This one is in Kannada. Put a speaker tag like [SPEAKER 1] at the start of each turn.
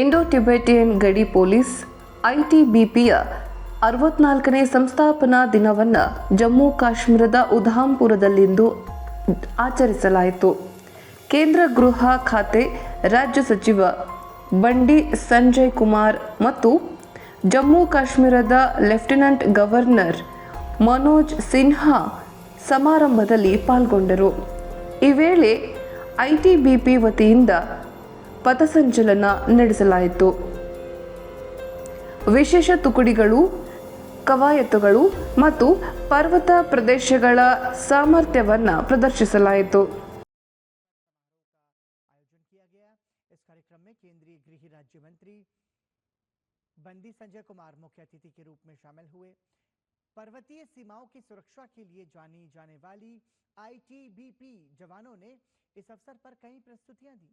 [SPEAKER 1] ಇಂಡೋ ಟಿಬೆಟಿಯನ್ ಗಡಿ ಪೊಲೀಸ್ ಐಟಿಬಿಪಿಯ ಅರವತ್ನಾಲ್ಕನೇ ಸಂಸ್ಥಾಪನಾ ದಿನವನ್ನು ಜಮ್ಮು ಕಾಶ್ಮೀರದ ಉಧಾಂಪುರದಲ್ಲಿಂದು ಆಚರಿಸಲಾಯಿತು. ಕೇಂದ್ರ ಗೃಹ ಖಾತೆ ರಾಜ್ಯ ಸಚಿವ ಬಂಡಿ ಸಂಜಯ್ ಕುಮಾರ್ ಮತ್ತು ಜಮ್ಮು ಕಾಶ್ಮೀರದ ಲೆಫ್ಟಿನೆಂಟ್ ಗವರ್ನರ್ ಮನೋಜ್ ಸಿನ್ಹಾ ಸಮಾರಂಭದಲ್ಲಿ ಪಾಲ್ಗೊಂಡರು. ಈ ವೇಳೆ ಐಟಿಬಿಪಿ ವತಿಯಿಂದ ಪಥಸಂಚಲನ ನಡೆಸಲಾಯಿತು ವಿಶೇಷ ತುಕಡಿಗಳು ಕವಾಯತುಗಳು ಮತ್ತು ಪರ್ವತ ಪ್ರದೇಶಗಳ ಸಾಮರ್ಥ್ಯವನ್ನು ಪ್ರದರ್ಶಿಸಲಾಯಿತು
[SPEAKER 2] आयोजन किया गया इस कार्यक्रम में केंद्रीय गृह राज्य मंत्री बंदी संजय कुमार मुख्य अतिथि के रूप में शामिल हुए पर्वतीय सीमाओं की सुरक्षा के लिए जानी जाने वाली आईटीबीपी जवानों ने इस अवसर पर कई प्रस्तुतियां दी